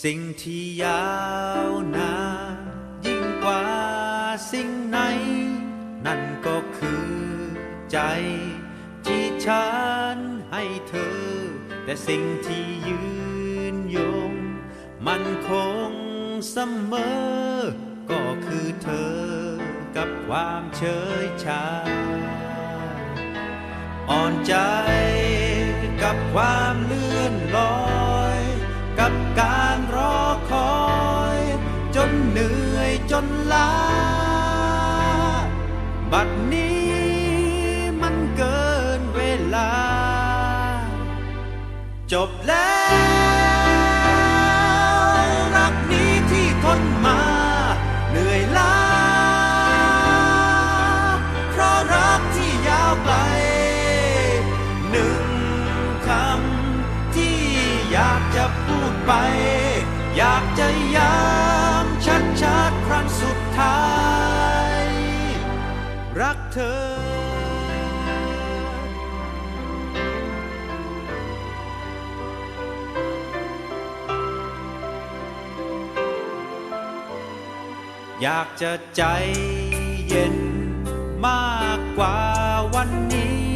สิ่งที่ยาวนานยิ่งกว่าสิ่งไหน นั่นก็คือใจ ที่ฉันให้เธอ แต่สิ่งที่ยืนยง มันคงเสมอ ก็คือเธอกับความเฉยชา อ่อนใจกับความเลื่อนลอย กับการ ลา บัดนี้มันเกินเวลา จบแล้ว รักนี้ที่ทนมา เหนื่อยล้า เพราะรักที่ยาวไกล หนึ่งคำที่อยากจะพูดไป รักเธอ อยากจะใจเย็นมากกว่าวันนี้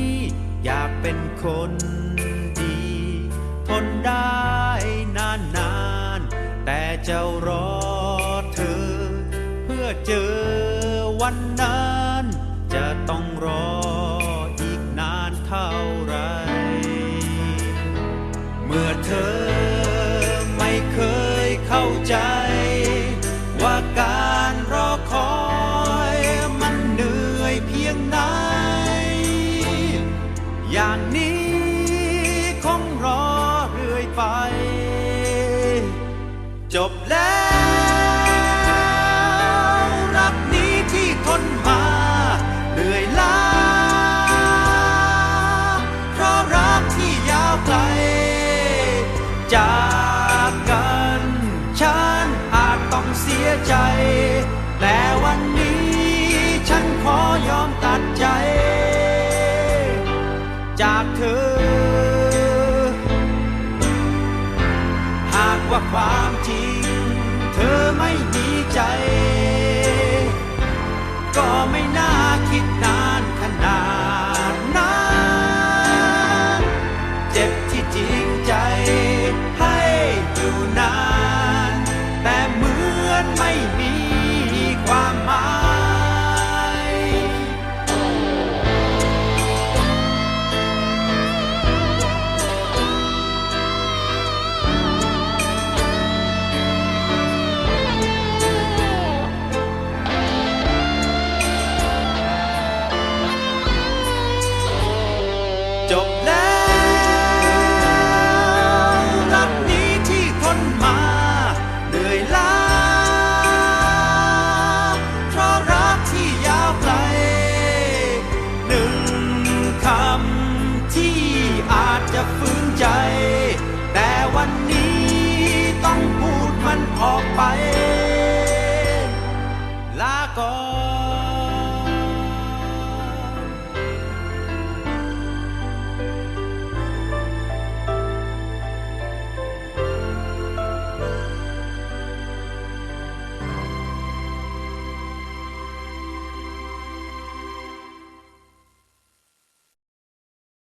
อยากเป็นคนดี ทนได้นานนานๆแต่จะรอ ต้องรออีกนานเท่าไร เมื่อเธอไม่เคยเข้าใจ ว่าการรอคอยมันเหนื่อยเพียงไหน อย่างนี้คงรอเรื่อยไป จบแล้ว จากเธอ หากว่าความจริง เธอไม่มีใจ จบแล้วรักนี้ที่ทนมาเหนื่อยล้าเพราะรักที่ยาวไกลหนึ่งคำที่อาจจะฝืนใจ แต่วันนี้ต้องพูดมันออกไป ลาก่อน